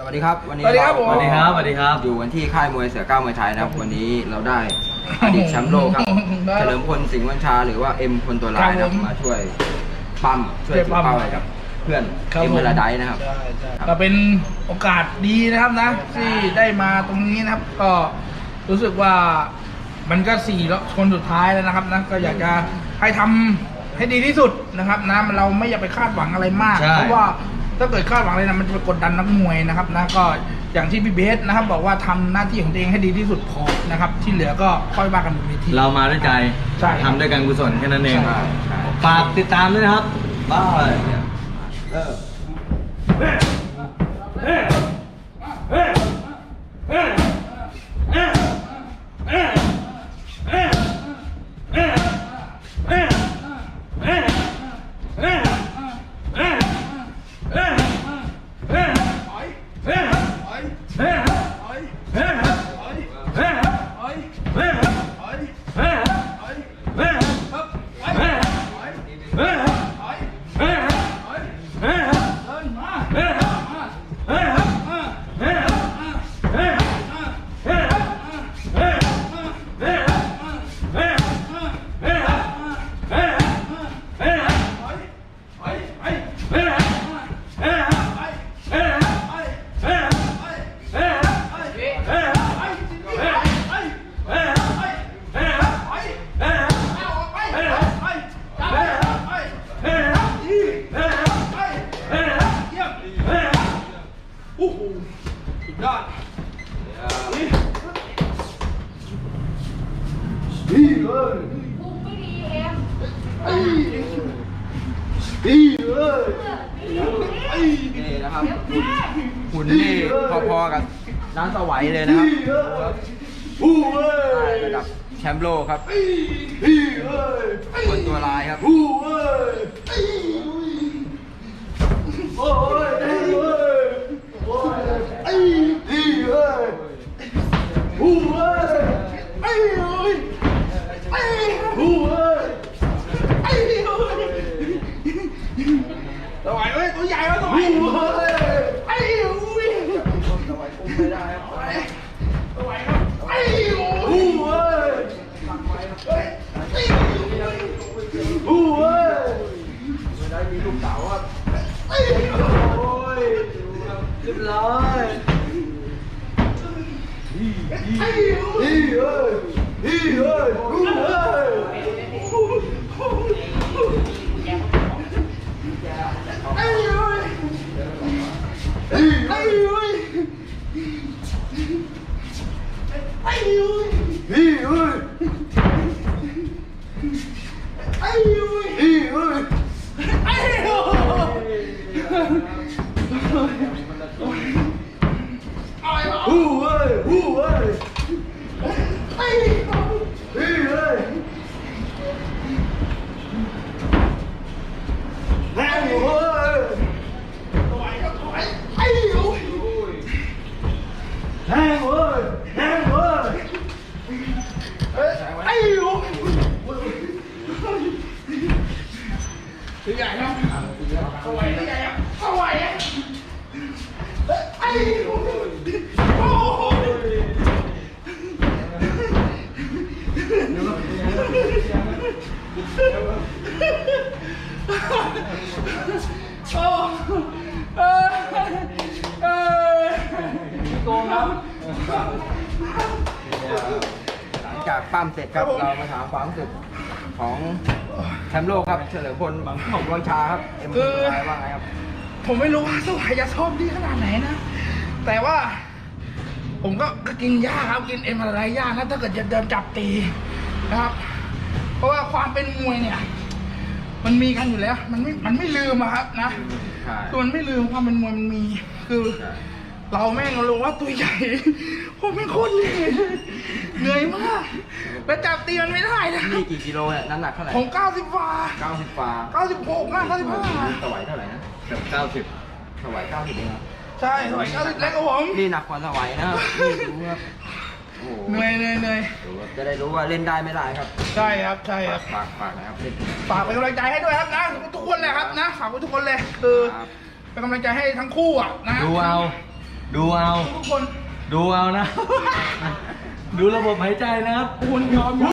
สวัสดีครับ วันนี้สวัสดีครับเาผม สวัสดีครับสวัสดีครับ อยู่กันที่ค่ายมวยเสือก้าวมวยไทยนะครับ วันนี้เราได้อดีตแชมป์โลกครับได้เฉลิมพลสิงห์วัญชา หรือว่าเอ็มพลตัวลายนะคครัรับบผมมาช่วยปั้มช่วยช่วยถืปั้อมเป้าให้กับ เพื่อนครับเอ็มผมพลาไดซ์นะครับ ใช่ใช่ครับก็เป็นโอกาสดีนะครับนะ ที่ได้มาตรงนี้นะครับ ก็รู้สึกว่ามันก็สี่คนสุดท้ายแล้วนะครับนะก็อยากจะให้ทำให้ดีที่สุดนะครับนะเราไม่อยากไปคาดหวังอะไรมาก ใช่ เพราะว่า ถ้าเกิดคาดหวังอะไรนะมันจะไปกดดันนักมวยนะครับนะก็อย่างที่พี่เบสนะครับ บอกว่าทำหน้าที่ของตัวเองให้ดีที่สุดพอนะครับ ที่เหลือก็ค่อยว่ากันบนเวที เรามาด้วยใจใช่ ทำด้วยการกุศลแค่นั้นเองใช่ใช่ฝากติดตามด้วยนะครับบ้าเลย เริ่มนี่นะครับหุ่นหุ่นนี่พอๆกับน้ำสวัยเลยนะครับได้ระดับแชมป์โลกครับคนตัวลายครับส เรียบร้อย ตัวใหญ่ครับสวายตัวใหญ่ครับสวายอะไอ้โอ้โหโอ้เออเออโกงครับหลังจากปั้มเสร็จครับเรามาถามความรู้สึกของ แชมป์โลกครับเฉลิมพลของวังชาครับเอ็มพลตัวลายว่าไงครับผมไม่รู้ว่าสวายจะชอบดีขนาดไหนนะ แต่ว่า ผมก็ก็กินยาครับกินเอ็มอะไรยานะถ้าเกิดจะเดินจับตีนะครับ เพราะว่าความเป็นมวยเนี่ย มันมีกันอยู่แล้ว มันไม่มันไม่ลืมอะครับนะใช่คือมันไม่ลืมความเป็นมวยมันมี คือ ใช่ เราแม่งรู้ว่าตัวใหญ่ผมเป็นคนเหนื่อยเหนื่อยมาก แล้วจับตีมันไม่ได้นะนี่กี่กิโลเนี่ยน้ำหนักเท่าไหร่ผมเก้าสิบกว่า90ฟาเก้าสิบหกนะเก้าสิบห้าสวายเท่าไหร่นะเกือบเก้าสิบสวาย90เองครับใช่สมัยเก้าสิบเล็กกว่าผมนี่หนักกว่าสวัยนะครับนี่ดูครับโอ้โหเหนื่อยเหนื่อยเหนื่อยดูครับจะได้รู้ว่าเล่นได้ไม่ได้ครับใช่ครับใช่ครับ ฝากฝากนะครับเล่น ฝากเป็นกำลังใจให้ด้วยครับนะทุกคนเลยครับนะฝากไว้ทุกคนเลยคือครับ เป็นกำลังใจให้ทั้งคู่อะนะดูเอา ดูเอา ทุกคนดูเอานะ ดูระบบหายใจนะครับ คุณยอม